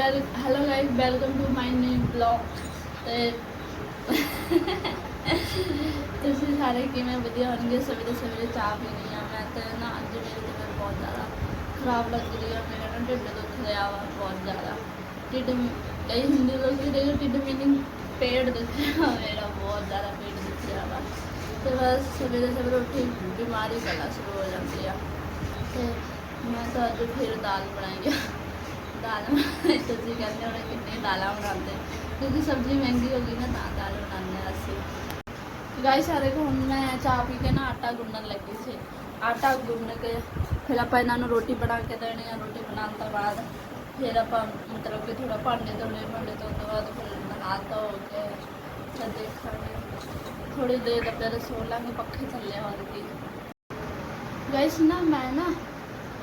Well hello guys welcome to my new blog ਤੇ ਤੁਸੀਂ ਸਾਰੇ ਕਿਵੇਂ ਵਧੀਆ ਹੋਣਗੇ? ਸਵੇਰੇ ਸਵੇਰੇ ਚਾਹ ਪੀਣੀ ਆ ਮੈਂ ਤਾਂ ਨਾ ਅੱਜ ਮੇਰੀ ਤਬੀਅਤ ਬਹੁਤ ਜ਼ਿਆਦਾ ਖਰਾਬ ਲੱਗ ਰਹੀ ਆ। ਮੇਰਾ ਨਾ ਢਿੱਡ ਦੁੱਖ ਰਿਹਾ ਵਾ ਬਹੁਤ ਜ਼ਿਆਦਾ। ਢਿੱਡ ਕਈ ਹਿੰਦੀ ਲੋਕ ਵੀ ਦੇਖੋ ਢਿੱਡ ਮੀਨਿੰਗ ਪੇਟ ਦੁੱਖ ਰਿਹਾ ਮੇਰਾ ਬਹੁਤ ਜ਼ਿਆਦਾ ਪੇਟ ਦੁੱਖ ਰਿਹਾ ਵਾ। ਤੇ ਬਸ ਸਵੇਰੇ ਸਵੇਰੇ ਉੱਠੀ, ਬਿਮਾਰੀ ਪਹਿਲਾਂ ਸ਼ੁਰੂ ਹੋ ਜਾਂਦੀ ਆ। ਤੇ ਮੈਂ ਤਾਂ ਅੱਜ ਫਿਰ ਦਾਲ ਬਣਾਈ ਆ। ਦਾਲ ਤੁਸੀਂ ਕਹਿੰਦੇ ਹੋਣੇ ਕਿੰਨੇ ਦਾਲਾਂ ਬਣਾਉਂਦੇ। ਕਿਉਂਕਿ ਸਬਜ਼ੀ ਮਹਿੰਗੀ ਹੋ ਗਈ ਨਾ, ਤਾਂ ਦਾਲ ਬਣਾਉਂਦੇ ਹਾਂ ਅਸੀਂ। ਗਾਇਸ ਸਾਰੇ ਕੋ ਹੁਣ ਮੈਂ ਚਾਹ ਪੀ ਕੇ ਨਾ ਆਟਾ ਗੁੰਨਣ ਲੱਗੀ ਸੀ। ਆਟਾ ਗੁੰਨ ਕੇ ਫਿਰ ਆਪਾਂ ਇਹਨਾਂ ਨੂੰ ਰੋਟੀ ਬਣਾ ਕੇ ਦੇਣੀ ਆ, ਰੋਟੀ ਬਣਾਉਣ ਤੋਂ ਬਾਅਦ ਫਿਰ ਆਪਾਂ ਮਤਲਬ ਕਿ ਥੋੜਾ ਭਾਂਡੇ ਧੋਣੇ, ਭਾਂਡੇ ਧੋਣ ਤੋਂ ਬਾਅਦ ਫਿਰ ਨਹਾ ਧੋ ਕੇ ਫਿਰ ਦੇਖਾਂਗੇ। ਥੋੜੀ ਦੇਰ ਤੱਕ ਫਿਰ ਸੋ ਲਾਂਗੇ, ਪੱਖੇ ਥੱਲੇ ਹੋਰ ਕੀ ਗਾਇਸ ਨਾ ਮੈਂ ਨਾ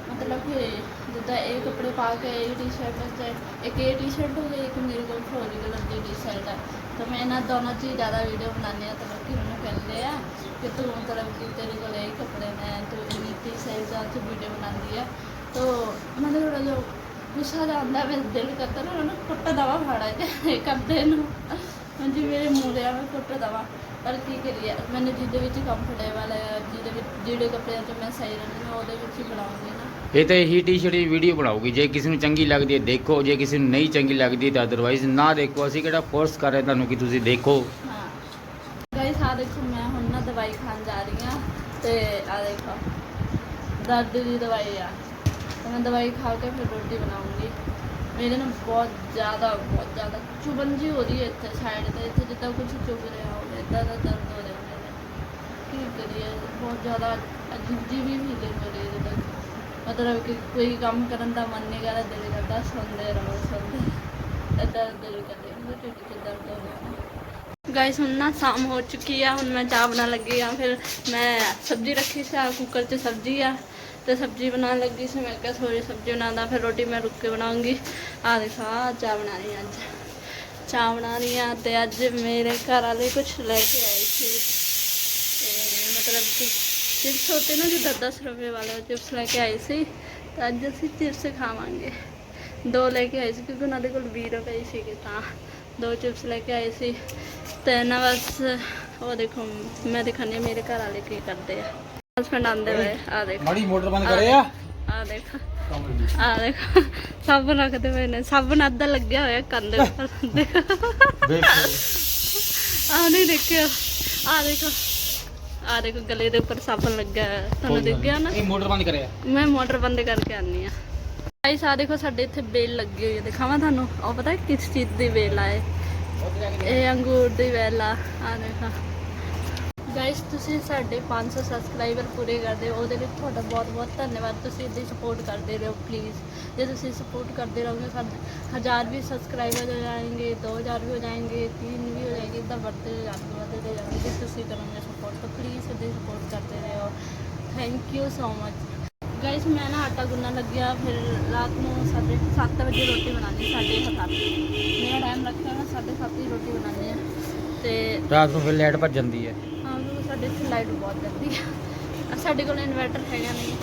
ਮਤਲਬ ਕਿ ਜਿੱਦਾਂ ਇਹ ਕੱਪੜੇ ਪਾ ਕੇ, ਇਹ ਟੀ-ਸ਼ਰਟ ਤੇ ਇੱਕ ਇਹ ਟੀ-ਸ਼ਰਟ ਹੋ ਗਈ, ਇੱਕ ਮੇਰੇ ਕੋਲ ਫਰੋਜ਼ੀ ਕਲਰ ਦੀ ਟੀ-ਸ਼ਰਟ ਹੈ ਤਾਂ ਮੈਂ ਇਹਨਾਂ ਦੋਨਾਂ 'ਚ ਹੀ ਜ਼ਿਆਦਾ ਵੀਡੀਓ ਬਣਾਉਂਦੀ ਹਾਂ, ਤਾਂ ਲੋਕੀ ਮੈਨੂੰ ਕਹਿੰਦੇ ਆ ਕਿ ਤੂੰ ਮਤਲਬ ਕਿ ਤੇਰੇ ਕੋਲ ਇਹ ਕੱਪੜੇ ਨੇ, ਤੂੰ ਇੰਨੀ ਟੀ-ਸ਼ਰਟ ਦਾ ਚ ਵੀਡੀਓ ਬਣਾਉਂਦੀ ਆ। ਤਾਂ ਮੈਨੂੰ ਥੋੜਾ ਜਿਹਾ ਗੁੱਸਾ ਜਾਂਦਾ ਮੈਂ ਦਿਲ ਕਰਦਾ ਨਾ, ਉਹਨੂੰ ਕੁੱਟ ਦਵਾ ਫਾੜਾ ਜੇ ਕਰਦੇ ਨੂੰ। ਹਾਂਜੀ ਮੇਰੇ ਮੂਹਰੇ ਆ, ਮੈਂ ਕੁੱਟ ਦਵਾ। ਪਰ ਕੀ ਕਰੀਏ, ਮੈਨੂੰ ਜਿਹਦੇ ਵਿੱਚ ਕੰਫਰਟੇਬਲ ਹੈ ਜਿਹਦੇ ਵਿੱਚ, ਜਿਹੜੇ ਕੱਪੜਿਆਂ 'ਚ ਮੈਂ ਸਹੀ ਰਹਿੰਦੀ ਹਾਂ ਉਹਦੇ ਵਿੱਚ ਹੀ ਬਣਾਉਂਗੀ ਨਾ। ਇਹ ਤਾਂ ਇਹੀ ਟੀ-ਸ਼ਰਟ ਦੀ ਵੀਡੀਓ ਬਣਾਉਗੀ ਜੇ ਕਿਸੇ ਨੂੰ ਚੰਗੀ ਲੱਗਦੀ ਹੈ, ਦੇਖੋ। ਜੇ ਕਿਸੇ ਨੂੰ ਨਹੀਂ ਚੰਗੀ ਲੱਗਦੀ, ਤਾਂ ਅਦਰਵਾਈਜ਼ ਨਾ ਦੇਖੋ। ਅਸੀਂ ਕਿਹੜਾ ਫੋਰਸ ਕਰ ਰਹੇ ਤੁਹਾਨੂੰ ਕਿ ਤੁਸੀਂ ਦੇਖੋ। ਗਾਇਸ ਆ ਦੇਖੋ, ਮੈਂ ਹੁਣ ਨਾ ਦਵਾਈ ਖਾਣ ਜਾ ਰਹੀ ਹਾਂ ਤੇ ਆ ਦੇਖੋ, ਦਰਦ ਦੀ ਦਵਾਈ ਆ। ਤੇ ਮੈਂ ਦਵਾਈ ਖਾ ਕੇ ਫਿਰ ਰੋਟੀ ਬਣਾਉਂਗੀ। ਮੇਰੇ ਨਾਲ ਬਹੁਤ ਜ਼ਿਆਦਾ ਬਹੁਤ ਜ਼ਿਆਦਾ ਚੁਬਨ ਜੀ ਹੋ ਰਹੀ ਹੈ ਇੱਥੇ ਸਾਈਡ ਤੇ। ਇੱਥੇ ਜਿੱਦਾਂ ਕੁਝ ਚੁਭ ਰਿਹਾ ਹੋਵੇ, ਇੱਦਾਂ ਦਾ ਦਰਦ ਹੋ ਰਿਹਾ ਮੇਰੇ ਕੀ ਕਰੀਏ? ਬਹੁਤ ਜ਼ਿਆਦਾ ਅਜੀਬ ਜੀ ਵੀ ਫੀਲਿੰਗ ਹੋ ਰਹੀ ਹੈ ਜਿੱਦਾਂ ਮਤਲਬ ਕਿ ਕੋਈ ਕੰਮ ਕਰਨ ਦਾ ਮਨ ਨਹੀਂ ਕਰਦਾ, ਦਿਲ ਕਰਦਾ, ਸੌਂਦੇ ਰਹੋ ਸੁਣਦੇ ਇੱਦਾਂ ਦਿਲ ਕਰਦੇ ਮੇਰੇ ਢਿੱਡ 'ਚ ਦਰਦ ਹੋ ਰਿਹਾ। ਗਾਇਸ ਹੁਣ ਨਾ ਸ਼ਾਮ ਹੋ ਚੁੱਕੀ ਆ, ਹੁਣ ਮੈਂ ਚਾਹ ਬਣਾਉਣ ਲੱਗੀ ਆ, ਫਿਰ ਮੈਂ ਸਬਜ਼ੀ ਰੱਖੀ ਸੀ ਆ ਕੁੱਕਰ 'ਚ ਸਬਜ਼ੀ ਆ। ਤੇ ਸਬਜ਼ੀ ਬਣਾਉਣ ਲੱਗੀ ਸੀ, ਮੈਂ ਕਿਹਾ ਥੋੜੀ ਸਬਜ਼ੀ ਬਣਾਉਂਦਾ ਫਿਰ ਰੋਟੀ ਮੈਂ ਰੁੱਕ ਕੇ ਬਣਾਉਂਗੀ। ਆ ਦੇਖੋ ਆ ਚਾਹ ਬਣਾ ਰਹੀ ਹਾਂ ਅੱਜ। ਚਾਹ ਬਣਾ ਰਹੀ ਹਾਂ ਤੇ ਅੱਜ ਮੇਰੇ ਘਰ ਵਾਲੇ ਕੁਝ ਲੈ ਕੇ ਆਏ ਸੀ। ਤੇ ਮਤਲਬ ਕਿ ਚਿਪਸ ਹੋਤੇ ਨਾ ਜੋ 10 ਰੁਪਏ ਵਾਲੇ ਚਿਪਸ ਲੈ ਕੇ ਆਏ ਸੀ ਤਾਂ ਅੱਜ ਅਸੀਂ ਚਿਪਸ ਖਾਵਾਂਗੇ। ਦੋ ਲੈ ਕੇ ਆਏ ਸੀ ਕਿਉਂਕਿ ਉਹਨਾਂ ਦੇ ਕੋਲ 20 ਰੁਪਏ ਸੀਗੇ ਤਾਂ ਦੋ ਚਿਪਸ ਲੈ ਕੇ ਆਏ ਸੀ। ਤੇ ਨਾ ਬਸ ਉਹ ਦੇਖੋ ਮੈਂ ਹਾਂ ਮੇਰੇ ਘਰ ਵਾਲੇ ਕੀ ਕਰਦੇ ਆ। ਹਸਬੈਂਡ ਆਂਦੇ ਵੇ ਆ ਦੇਖੋ। ਮਾੜੀ ਮੋਟਰ ਬੰਦ ਕਰੇ ਆ? ਆ ਦੇਖੋ। ਆ ਦੇਖੋ ਸਭ ਰੱਖਦੇ ਹੋਏ ਨੇ। ਸਭ ਨਾਲ ਅੱਧਾ ਲੱਗਿਆ ਹੋਇਆ ਦੇ ਉੱਪਰ। ਦੇਖੋ ਆ ਨਹੀਂ ਦੇਖਿਆ। ਆ ਦੇਖੋ। ਆ ਦੇਖੋ ਗਲੇ ਦੇ ਉੱਪਰ ਸਾਬਣ ਲੱਗਾ ਹੈ। ਤੁਹਾਨੂੰ ਦਿਖ ਗਿਆ ਨਾ? ਇਹ ਮੋਟਰ ਬੰਦ ਕਰਿਆ। ਮੈਂ ਮੋਟਰ ਬੰਦ ਕਰਕੇ ਆਨੀ ਆ ਗਾਈਸ ਆ ਦੇਖੋ ਸਾਡੇ ਇੱਥੇ ਬੇਲ ਲੱਗੀ ਹੋਈ ਹੈ। ਦਿਖਾਵਾਂ ਤੁਹਾਨੂੰ? ਉਹ ਪਤਾ ਕਿਸ ਚੀਜ਼ ਦੀ ਬੇਲ ਆ ਇਹ? ਇਹ ਅੰਗੂਰ ਦੀ ਬੇਲ ਆ। ਆ ਦੇਖੋ। ਗਾਈਸ ਤੁਸੀਂ ਸਾਡੇ 500 ਸਬਸਕ੍ਰਾਈਬਰ ਪੂਰੇ ਕਰਦੇ ਹੋ ਉਹਦੇ ਲਈ ਤੁਹਾਡਾ ਬਹੁਤ ਬਹੁਤ ਧੰਨਵਾਦ। ਤੁਸੀਂ ਇੱਦਾਂ ਹੀ ਸਪੋਰਟ ਕਰਦੇ ਰਹੋ ਪਲੀਜ਼ ਜੇ ਤੁਸੀਂ ਸਪੋਰਟ ਕਰਦੇ ਰਹੋਗੇ ਸਾਡੇ ਹਜ਼ਾਰ ਵੀ ਸਬਸਕ੍ਰਾਈਬਰ ਹੋ ਜਾਣਗੇ 2000 ਵੀ ਹੋ ਜਾਣਗੇ 3 ਵੀ ਜਾਣਗੇ ਇੱਦਾਂ ਵੱਧਦੇ ਜਾਂਦੇ ਵੱਧਦੇ ਜਾਂਦੇ ਜੇ ਤੁਸੀਂ ਕਰੋਗੇ ਸਪੋਰਟ ਤਾਂ ਪਲੀਜ਼ ਇੱਦਾਂ ਹੀ ਸਪੋਰਟ ਕਰਦੇ ਰਹੋ thank you so much guys ਮੈਂ ਨਾ ਆਟਾ ਗੁੰਨਣ ਲੱਗਿਆ ਫਿਰ ਰਾਤ ਨੂੰ ਸਾਢੇ ਸੱਤ ਵਜੇ ਰੋਟੀ ਬਣਾਉਣੀ ਸਾਢੇ ਸੱਤ ਮੇਰਾ ਟਾਈਮ ਰੱਖਿਆ ਮੈਂ ਸਾਢੇ ਸੱਤ ਹੀ ਰੋਟੀ ਬਣਾਉਣੀ ਆ ਤੇ ਰਾਤ ਨੂੰ ਫਿਰ ਲਾਈਟ ਭੱਜ ਜਾਂਦੀ ਹੈ। ਹਾਂ ਕਿਉਂਕਿ ਸਾਡੇ ਇੱਥੇ ਲਾਈਟ ਬਹੁਤ ਜਾਂਦੀ ਆ ਸਾਡੇ ਕੋਲ ਇਨਵਰਟਰ ਹੈਗਾ ਨਹੀਂ।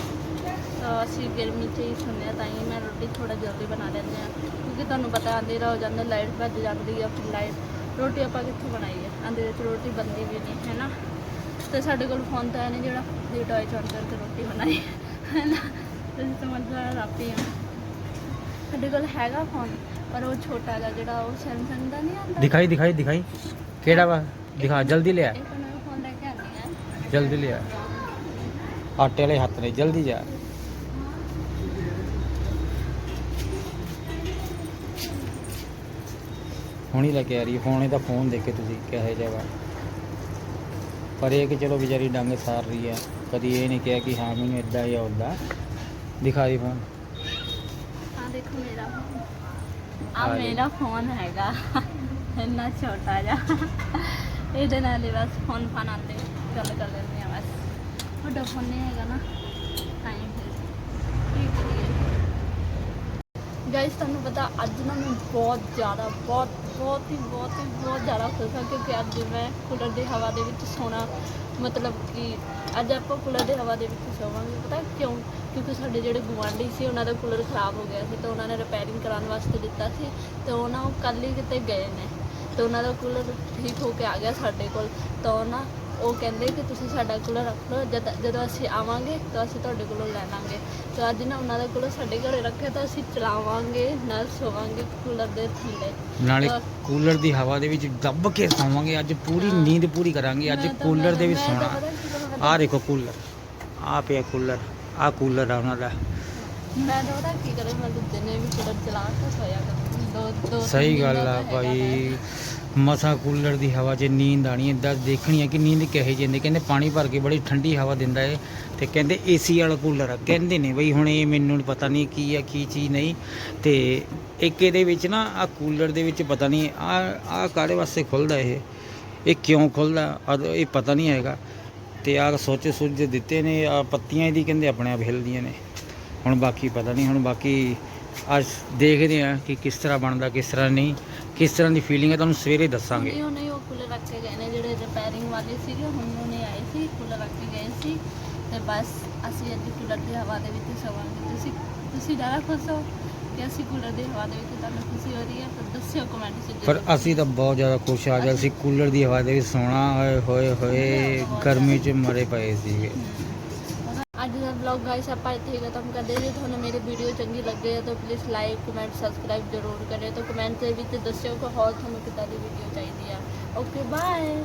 ਤਾਂ ਅਸੀਂ ਗਰਮੀ 'ਚ ਹੀ ਸੁਣਿਆ ਤਾਂ ਹੀ ਮੈਂ ਰੋਟੀ ਥੋੜਾ ਜਲਦੀ ਬਣਾ ਲੈਂਦੇ ਆ ਕਿਉਂਕਿ ਤੁਹਾਨੂੰ ਪਤਾ ਅੰਧੇਰਾ ਹੋ ਜਾਂਦਾ ਲਾਈਟ ਭੱਜ ਜਾਂਦੀ ਆ ਫਿਰ ਲਾਈਟ ਰੋਟੀ ਆਪਾਂ ਕਿੱਥੋਂ ਬਣਾਈਏ ਅੰਧੇਰੇ 'ਚ ਰੋਟੀ ਬਣਦੀ ਵੀ ਨਹੀਂ ਹੈ ਨਾ? ਤੇ ਸਾਡੇ ਕੋਲ ਫੋਨ ਤਾਂ ਹੈ ਨਹੀਂ ਜਿਹੜਾ ਦੀ ਟੋਏ ਚੌਂਕ ਕਰਕੇ ਰੋਟੀ ਬਣਾਈ। ਹੈ ਨਾ? ਤੁਸੀਂ ਸਮਝਦਾ ਰਾਪੀ ਆ। ਸਾਡੇ ਕੋਲ ਹੈਗਾ ਫੋਨ ਪਰ ਉਹ ਛੋਟਾ ਜਿਹਾ ਜਿਹੜਾ ਉਹ ਸੈਮਸੰਗ ਦਾ ਨਹੀਂ ਆਉਂਦਾ? ਦਿਖਾਈ ਦਿਖਾਈ ਦਿਖਾਈ। ਕਿਹੜਾ ਵਾ? ਦਿਖਾ ਜਲਦੀ ਲਿਆ। ਇਹ ਤਾਂ ਮੈਂ ਫੋਨ ਲੈ ਕੇ ਆਨੀ ਆ। ਜਲਦੀ ਲਿਆ। ਆਟੇ ਵਾਲੇ ਹੱਥ ਨੇ ਜਲਦੀ ਜਾ। ਹੁਣੀ ਲੈ ਕੇ ਆ ਰਹੀ ਫੋਨ ਇਹਦਾ ਫੋਨ ਦੇਖ ਕੇ ਤੁਸੀਂ ਕਿਹੋ ਜਿਹਾ ਵਾ। ਪਰ ਇਹ ਕਿ ਚਲੋ ਵਿਚਾਰੀ ਡੰਗ ਸਾਰ ਰਹੀ ਹੈ। ਕਦੀ ਇਹ ਨਹੀਂ ਕਿਹਾ ਕਿ ਹਾਂ ਮੈਨੂੰ ਇਦਾਂ ਜਾਂ ਉਦਾਂ ਦਿਖਾ ਦੀ ਫੋਨ ਆ ਦੇਖੋ ਮੇਰਾ ਆ ਆ ਮੇਰਾ ਫੋਨ ਹੈਗਾ। ਇੰਨਾ ਛੋਟਾ ਜਿਹਾ। ਇਹਦੇ ਨਾਲ ਹੀ ਬਸ ਫੋਨ ਫਾਨ ਆਉਂਦੇ ਗੱਲ ਕਰ ਲੈਂਦੇ ਆ ਬਸ। ਵੱਡਾ ਫੋਨ ਨਹੀਂ ਹੈਗਾ ਨਾ ਤਾਂ ਹੀ ਫਿਰ ਕੀ ਕਰੀਏ ਗਾਇਸ ਤੁਹਾਨੂੰ ਪਤਾ ਅੱਜ ਨਾ ਮੈਂ ਬਹੁਤ ਜ਼ਿਆਦਾ, ਬਹੁਤ ਬਹੁਤ ਹੀ ਬਹੁਤ ਹੀ, ਬਹੁਤ ਜ਼ਿਆਦਾ ਖੁਸ਼ ਹਾਂ ਕਿਉਂਕਿ ਅੱਜ ਮੈਂ ਕੂਲਰ ਦੀ ਹਵਾ ਦੇ ਵਿੱਚ ਸੌਣਾ, ਮਤਲਬ ਕਿ ਅੱਜ ਆਪਾਂ ਕੂਲਰ ਦੀ ਹਵਾ ਦੇ ਵਿੱਚ ਸੌਵਾਂਗੇ। ਪਤਾ ਕਿਉਂ? ਕਿਉਂਕਿ ਸਾਡੇ ਜਿਹੜੇ ਗੁਆਂਢੀ ਸੀ, ਉਹਨਾਂ ਦਾ ਕੂਲਰ ਖਰਾਬ ਹੋ ਗਿਆ ਸੀ ਤਾਂ ਉਹਨਾਂ ਨੇ ਰਿਪੇਅਰਿੰਗ ਕਰਾਉਣ ਵਾਸਤੇ ਦਿੱਤਾ ਸੀ ਤੇ ਉਹ ਨਾ ਉਹ ਕੱਲ੍ਹ ਹੀ ਕਿਤੇ ਗਏ ਨੇ ਤੇ ਉਹਨਾਂ ਦਾ ਕੂਲਰ ਠੀਕ ਹੋ ਕੇ ਆ ਗਿਆ ਸਾਡੇ ਕੋਲ। ਤਾਂ ਉਹ ਨਾ ਉਹ ਕਹਿੰਦੇ ਕਿ ਤੁਸੀਂ ਸਾਡਾ ਕੂਲਰ ਰੱਖ ਲਓ ਜਦ ਜਦੋਂ ਅਸੀਂ ਆਵਾਂਗੇ ਤਾਂ ਅਸੀਂ ਤੁਹਾਡੇ ਕੋਲੋਂ ਲੈ ਲਾਂਗੇ। ਤਾਂ ਅੱਜ ਨਾ ਉਹਨਾਂ ਦਾ ਕੂਲਰ ਸਾਡੇ ਘਰੇ ਰੱਖਿਆ ਤਾਂ ਅਸੀਂ ਚਲਾਵਾਂਗੇ ਨਾਲ ਸੋਵਾਂਗੇ ਕੂਲਰ ਦੇ ਥੱਲੇ। ਨਾਲੇ ਤਾਂ- ਕੂਲਰ ਦੀ ਹਵਾ ਦੇ ਵਿੱਚ ਦੱਬ ਕੇ ਸੌਵਾਂਗੇ ਅੱਜ ਪੂਰੀ ਹਾਂ। ਨੀਂਦ ਪੂਰੀ ਕਰਾਂਗੇ ਅੱਜ ਮੈਂ ਤਾਂ- ਕੂਲਰ ਦੇ ਵਿੱਚ ਮੈਂ ਤਾਂ ਸੌਣਾ। ਪਤਾ ਕੀ ਕਰਾਂ, ਆਹ ਦੇਖੋ ਕੂਲਰ ਆਹ ਪਿਆ ਕੂਲਰ ਆਹ ਕੂਲਰ ਆ ਉਹਨਾਂ ਦਾ। ਮੈਂ ਤਾਂ ਕੀ ਕਰਾਂ ਮੈਂ ਤਾਂ ਦਿਨੇ ਵੀ ਕੂਲਰ ਚਲਾ ਕੇ ਸੋਇਆ ਕਰਾਂ ਦੋ ਦੋ ਸਹੀ ਗੱਲ ਆ ਤਾਂ ਹੈਗਾ ਭਾਈ। ਮਸਾ ਕੂਲਰ ਦੀ ਹਵਾ 'ਚ ਨੀਂਦ ਆਣੀ ਏਦਾਂ ਦੇਖਣੀ ਹੈ ਕਿ ਨੀਂਦ ਕਿਹੋ ਜਿਹੀ ਕਹਿੰਦੇ ਪਾਣੀ ਭਰ ਕੇ ਬੜੀ ਠੰਡੀ ਹਵਾ ਦਿੰਦਾ ਏ ਤੇ ਕਹਿੰਦੇ ਏਸੀ ਵਾਲਾ ਕੂਲਰ ਆ। ਕਹਿੰਦੇ ਨੇ ਬਈ ਹੁਣ ਇਹ ਮੈਨੂੰ ਪਤਾ ਨਹੀਂ ਕੀ ਆ, ਕੀ ਚੀਜ਼ ਨਹੀਂ। ਤੇ ਇੱਕ ਇਹਦੇ ਵਿੱਚ ਨਾ ਆ ਕੂਲਰ ਦੇ ਵਿੱਚ ਪਤਾ ਨਹੀਂ ਆ ਆ ਕਾਹਦੇ ਵਾਸਤੇ ਖੁੱਲਦਾ ਇਹ? ਇਹ ਕਿਉਂ ਖੁੱਲਦਾ? ਇਹ ਪਤਾ ਨਹੀਂ ਹੈਗਾ। ਤੇ ਆ ਸੋਚੇ ਸੋਚੇ ਦਿੱਤੇ ਨੇ ਆ ਪੱਤੀਆਂ ਇਹਦੀ ਕਹਿੰਦੇ ਆਪਣੇ ਆਪ ਹਿਲਦੀਆਂ ਨੇ। ਹੁਣ ਬਾਕੀ ਪਤਾ ਨਹੀਂ, ਹੁਣ ਬਾਕੀ ਅੱਜ ਦੇਖਦੇ ਆ ਕਿ ਕਿਸ ਤਰ੍ਹਾਂ ਬਣਦਾ, ਕਿਸ ਤਰ੍ਹਾਂ ਨਹੀਂ। ਕਿਸ ਤਰ੍ਹਾਂ ਦੀ ਫੀਲਿੰਗ ਹੈ ਤੁਹਾਨੂੰ ਸਵੇਰੇ ਦੱਸਾਂਗੇ। ਨਹੀਂ ਉਹ ਨਹੀਂ ਉਹ ਕੂਲਰ ਰੱਖ ਕੇ ਗਏ ਨੇ ਜਿਹੜੇ ਰਿਪੇਅਰਿੰਗ ਵਾਲੇ ਸੀਗੇ ਹੁਣ ਉਹਨੇ ਆਏ ਸੀ ਕੂਲਰ ਰੱਖ ਕੇ ਗਏ ਸੀ। ਤੇ ਬਸ ਅਸੀਂ ਅੱਜ ਕੂਲਰ ਦੀ ਹਵਾ ਦੇ ਵਿੱਚ ਸੋਵਾਂਗੇ। ਤੁਸੀਂ ਤੁਸੀਂ ਜ਼ਿਆਦਾ ਖੁਸ਼ ਹੋ ਕਿ ਅਸੀਂ ਕੂਲਰ ਦੀ ਹਵਾ ਦੇ ਵਿੱਚ ਤੁਹਾਨੂੰ ਖੁਸ਼ੀ ਹੋ ਰਹੀ ਹੈ? ਤਾਂ ਦੱਸਿਓ ਕਮੈਂਟ 'ਚ ਪਰ। ਅਸੀਂ ਤਾਂ ਬਹੁਤ ਜ਼ਿਆਦਾ ਖੁਸ਼ ਆ ਗਏ ਅਸੀਂ ਕੂਲਰ ਦੀ ਹਵਾ ਦੇ ਵਿੱਚ ਸੋਣਾ ਹੋਏ ਹੋਏ ਹੋਏ ਗਰਮੀ 'ਚ ਮਰੇ ਪਏ ਸੀਗੇ। ਹਮ। ਅੱਜ ਦਾ ਵਲੌਗ ਗਾਇਸ ਆਪਾਂ ਇੱਥੇ ਹੀ ਖਤਮ ਕਰਦੇ ਜੇ ਤੁਹਾਨੂੰ ਮੇਰੀ ਵੀਡੀਓ ਚੰਗੀ ਲੱਗੇ ਤਾਂ ਪਲੀਜ਼ ਲਾਈਕ ਕਮੈਂਟ ਸਬਸਕ੍ਰਾਈਬ ਜ਼ਰੂਰ ਕਰਿਓ ਤਾਂ ਕਮੈਂਟ ਦੇ ਵਿੱਚ ਦੱਸਿਓ ਕਿ ਹੋਰ ਤੁਹਾਨੂੰ ਕਿੱਦਾਂ ਦੀ ਵੀਡੀਓ ਚਾਹੀਦੀ ਆ। Okay bye